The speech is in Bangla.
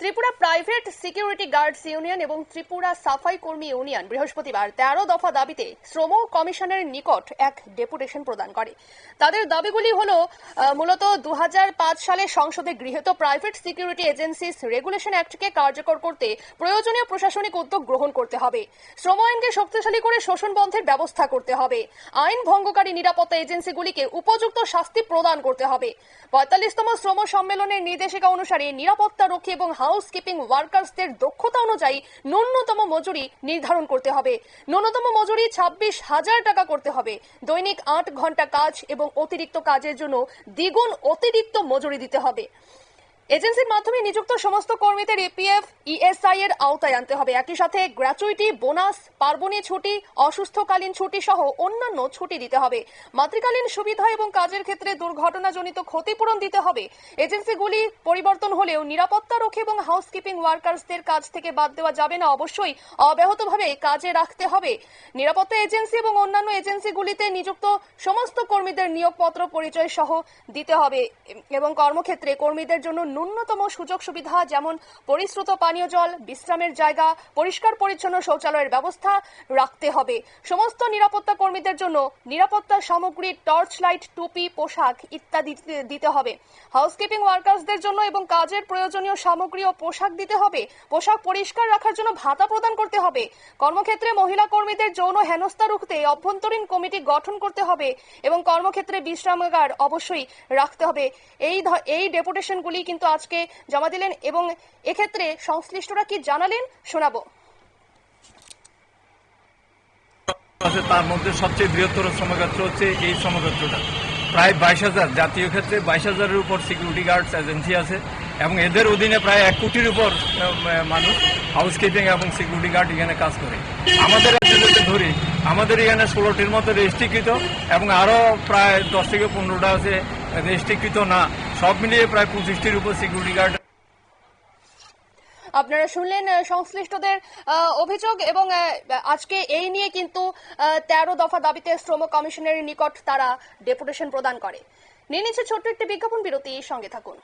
Tripura private security guards union এবং ত্রিপুরা সাফাই কর্মী ইউনিয়ন বৃহস্পতিবার তেরো দফা দাবিতে শ্রম কমিশনের নিকট এক ডেপুটেশন প্রদান করে। তাদের দাবিগুলি হল মূলত দু হাজার পাঁচ সালে সংসদে গৃহীত প্রাইভেট সিকিউরিটি এজেন্সিস রেগুলেশন অ্যাক্টকে কার্যকর করতে প্রয়োজনীয় প্রশাসনিক উদ্যোগ গ্রহণ করতে হবে। শ্রম আইনকে শক্তিশালী করে শোষণ বন্ধের ব্যবস্থা করতে হবে। আইন ভঙ্গকারী নিরাপত্তা এজেন্সিগুলিকে উপযুক্ত শাস্তি প্রদান করতে হবে। পঁয়তাল্লিশতম শ্রম সম্মেলনের নির্দেশিকা অনুসারে নিরাপত্তা রক্ষী এবং হাউসকিপিং ওয়ার্কার্সদের দক্ষতা অনুযায়ী ন্যূনতম মজুরি নির্ধারণ করতে হবে। ন্যূনতম মজুরি ছাব্বিশ হাজার টাকা করতে হবে। দৈনিক আট ঘণ্টা কাজ এবং অতিরিক্ত কাজের জন্য দ্বিগুণ অতিরিক্ত মজুরি দিতে হবে। এজেন্সির মাধ্যমে নিযুক্ত সমস্ত কর্মীদের এপিএফ, ইএসআই এর আওতায় আনতে হবে। একই সাথে গ্র্যাচুইটি, বোনাস, পার্বণী ছুটি, অসুস্থকালীন ছুটি সহ অন্যান্য ছুটি দিতে হবে। মাতৃকালীন সুবিধা এবং কাজের ক্ষেত্রে দুর্ঘটনাজনিত ক্ষতিপূরণ দিতে হবে। এজেন্সিগুলি পরিবর্তন হলেও নিরাপত্তা রক্ষী এবং হাউসকিপিং ওয়ার্কার্সদের কাজ থেকে বাদ দেওয়া যাবে না। অবশ্যই অব্যাহতভাবে কাজে রাখতে হবে। নিরাপত্তা এজেন্সি এবং অন্যান্য এজেন্সিগুলিতে নিযুক্ত সমস্ত কর্মীদের নিয়োগপত্র পরিচয় সহ দিতে হবে এবং কর্মক্ষেত্রে কর্মীদের জন্য ন্যূনতম সুযোগ সুবিধা, যেমন পরিশ্রুত পানীয় জল, বিশ্রামের জায়গা, পরিষ্কার পরিচ্ছন্ন শৌচালয়ের ব্যবস্থা রাখতে হবে। সমস্ত নিরাপত্তা কর্মীদের জন্য নিরাপত্তা সামগ্রী, টর্চ লাইট, টুপি, পোশাক ইত্যাদি দিতে- হবে। হাউসকিপিং ওয়ার্কার্সদের জন্য এবং কাজের প্রয়োজনীয় সামগ্রী ও পোশাক দিতে হবে। পোশাক পরিষ্কার রাখার জন্য ভাতা প্রদান করতে হবে। কর্মক্ষেত্রে মহিলা কর্মীদের যৌন হেনস্থা রুখতে অভ্যন্তরীণ কমিটি গঠন করতে হবে এবং কর্মক্ষেত্রে বিশ্রামাগার অবশ্যই রাখতে হবে। এই এই ডেপুটেশনগুলি কিন্তু আজকে জমা দিলেন এবং এক্ষেত্রে সংশ্লিষ্টরা কি জানালেন, শোনাবো। তার মধ্যে সবচেয়ে বৃহত্তর শ্রমক্ষেত্র হচ্ছে এই শ্রমক্ষেত্রটা প্রায় বাইশ হাজার, জাতীয় ক্ষেত্রে বাইশ হাজারের উপর সিকিউরিটি গার্ডস এজেন্সি আছে এবং এদের অধীনে প্রায় এক কোটির উপর মানুষ হাউসকিপিং এবং সিকিউরিটি গার্ড এখানে কাজ করে। আমাদের যদি ধরি, আমাদের এখানে ষোলোটির মতো রেজিস্ট্রিকৃত এবং আরও প্রায় দশ থেকে পনেরোটা আছে রেজিস্ট্রিকৃত না। সব মিলিয়ে প্রায় পঁচিশটির উপর সিকিউরিটি গার্ড আপনারা শুনলেন সংশ্লিষ্টদের অভিযোগ এবং আজকে এই নিয়ে কিন্তু তেরো দফা দাবিতে শ্রম কমিশনের নিকট তারা ডেপুটেশন প্রদান করে। নিয়ে নিচ্ছে ছোট্ট একটি বিজ্ঞাপন বিরতি সঙ্গে থাকুন।